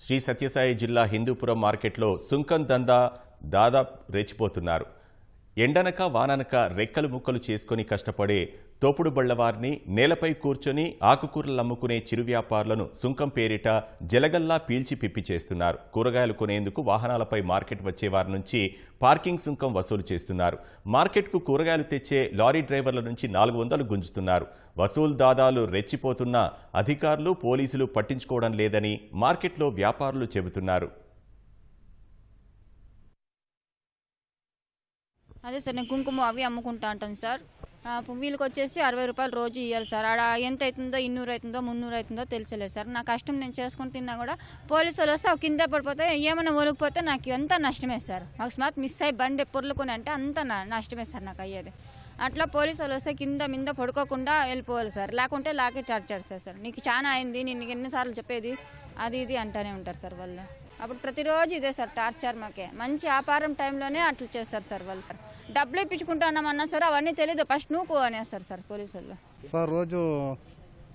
శ్రీ సత్యసాయి జిల్లా హిందూపురం మార్కెట్లో సుంకం దందా దాదాపు రెచ్చిపోతున్నారు. ఎండనక వాననక రెక్కలు ముక్కలు చేసుకుని కష్టపడే తోపుడు బళ్ళవారిని నేలపై కూర్చొని ఆకుకూరలు అమ్ముకునే చిరు వ్యాపారులను సుంకం పేరిట జలగల్లా పీల్చి పిప్పి చేస్తున్నారు. కూరగాయలు కొనేందుకు వాహనాలపై మార్కెట్ వచ్చే వారి నుంచి పార్కింగ్ సుంకం వసూలు చేస్తున్నారు. మార్కెట్కు కూరగాయలు తెచ్చే లారీ డ్రైవర్ల నుంచి నాలుగు వందలు గుంజుతున్నారు. వసూలు దాదాలు రెచ్చిపోతున్న అధికారులు పోలీసులు పట్టించుకోవడం లేదని మార్కెట్లో వ్యాపారులు చెబుతున్నారు. అదే సార్ నేను కుంకుమ అవి అమ్ముకుంటా ఉంటాను సార్. ఆ, వీళ్ళకి వచ్చేసి అరవై రూపాయలు రోజు ఇవ్వాలి సార్. ఆడ ఎంత అవుతుందో ఇన్నూరు అవుతుందో మున్నూరు అవుతుందో తెలిసలేదు సార్. నా కష్టం నేను చేసుకుని తిన్నా కూడా పోలీసు వాళ్ళు వస్తే అవి కింద పడిపోతే ఏమైనా ఒలిగిపోతే నాకు ఎంత నష్టమే సార్. అకస్మాత్ మిస్ అయ్యి బండి పొర్లుకొని అంటే అంత నా- నష్టమే సార్ నాకు అయ్యేది. అట్లా పోలీసు వాళ్ళు వస్తే కింద మింద పడుకోకుండా వెళ్ళిపోవాలి సార్. లేకుంటే లాకే చార్జ్ చేస్తారు సార్. నీకు చాలా అయింది నేను ఎన్నిసార్లు చెప్పేది? అది ఇది అంటానే ఉంటారు సార్ వాళ్ళు. అప్పుడు ప్రతిరోజు ఇదే సార్ టార్చర్ మాకే. మంచి వ్యాపారం టైంలోనే అట్లా చేస్తారు సార్ వాళ్ళు. డబ్బులు ఇప్పించుకుంటామన్నా సార్ అవన్నీ తెలియదు ఫస్ట్ నువ్వు అనేస్తారు సార్ పోలీసు సార్ రోజు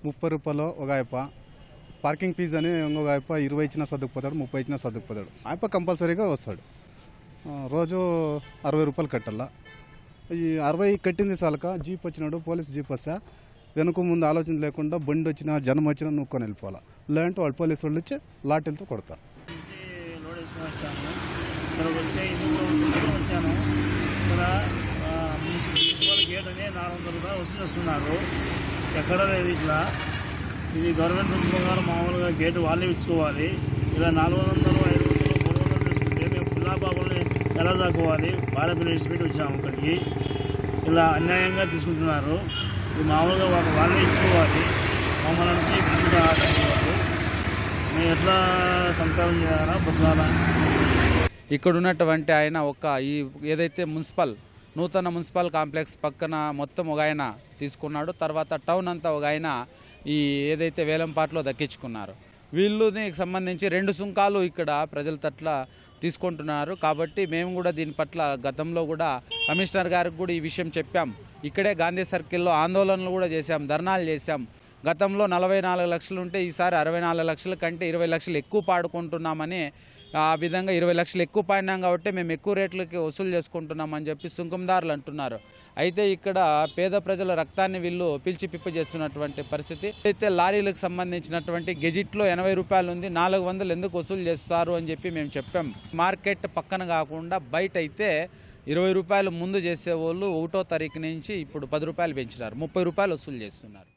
ముప్పై రూపాయలు ఒక ఆయప పార్కింగ్ ఫీజు అని ఇంకొక ఆయప ఇరవై ఇచ్చినా సర్దుకుపోతాడు ముప్పై ఇచ్చినా సర్దుకుపోతాడు. ఆయప కంపల్సరీగా వస్తాడు. రోజు అరవై రూపాయలు కట్టాలా. ఈ అరవై కట్టింది చాలక జీప్ వచ్చినాడు పోలీస్ జీప్ వస్తా. వెనుక ముందు ఆలోచన లేకుండా బండి వచ్చినా జనం వచ్చినా నూక్కొని వెళ్ళిపోవాలా. లేదంటే వాళ్ళు పోలీసు వాళ్ళు వచ్చి లాఠీలతో కొడతారు. లోడ్ వస్తే వచ్చాను ఇక్కడ గేట్ అని నాలుగు వందల రూపాయలు వసూలు చేస్తున్నారు ఎక్కడ లేదు ఇట్లా ఇది గవర్నమెంట్ ఉద్యోగాలు మామూలుగా గేట్ వాళ్ళే ఇచ్చుకోవాలి. ఇలా నాలుగు వందలు ఐదు వందలు మూడు వందలు తీసుకుంటే మేము పుల్లా బాబుల్ని ఎలా దాక్కోవాలి భారత స్పీడ్ వచ్చాము ఇక్కడికి ఇలా అన్యాయంగా తీసుకుంటున్నారు. ఇది మామూలుగా వాళ్ళు వాళ్ళే ఇచ్చుకోవాలి. మమ్మల్ని నుంచి తీసుకుంటే ఆటంకాలు మేము ఎట్లా సంచారం చేయాలా బతకాలా? ఇక్కడ ఉన్నటువంటి ఆయన ఒక ఈ ఏదైతే మున్సిపల్ నూతన మున్సిపల్ కాంప్లెక్స్ పక్కన మొత్తం ఒక ఆయన తీసుకున్నాడు. తర్వాత టౌన్ అంతా ఒక ఆయన ఈ ఏదైతే వేలంపాట్లో దక్కించుకున్నారు. వీళ్ళని సంబంధించి రెండు సుంకాలు ఇక్కడ ప్రజల తట్ల తీసుకుంటున్నారు. కాబట్టి మేము కూడా దీని పట్ల గతంలో కూడా కమిషనర్ గారికి కూడా ఈ విషయం చెప్పాం. ఇక్కడే గాంధీ సర్కిల్లో ఆందోళనలు కూడా చేశాం ధర్నాలు చేశాం. గతంలో నలభై నాలుగు లక్షలు ఉంటే ఈసారి అరవై నాలుగు లక్షల కంటే ఇరవై లక్షలు ఎక్కువ పాడుకుంటున్నామని ఆ విధంగా ఇరవై లక్షలు ఎక్కువ పాడినాం కాబట్టి మేము ఎక్కువ రేట్లకి వసూలు చేసుకుంటున్నామని చెప్పి సుంకందారులు అంటున్నారు. అయితే ఇక్కడ పేద ప్రజల రక్తాన్ని వీళ్ళు పిలిచి పిప్పి చేస్తున్నటువంటి పరిస్థితి. అయితే లారీలకు సంబంధించినటువంటి గెజిట్లో ఎనభై రూపాయలు ఉంది నాలుగు వందలు ఎందుకు వసూలు చేస్తారు అని చెప్పి మేము చెప్పాం. మార్కెట్ పక్కన కాకుండా బయట అయితే ఇరవై రూపాయలు ముందు చేసేవాళ్ళు ఒకటో తారీఖు నుంచి ఇప్పుడు పది రూపాయలు పెంచినారు ముప్పై రూపాయలు వసూలు చేస్తున్నారు.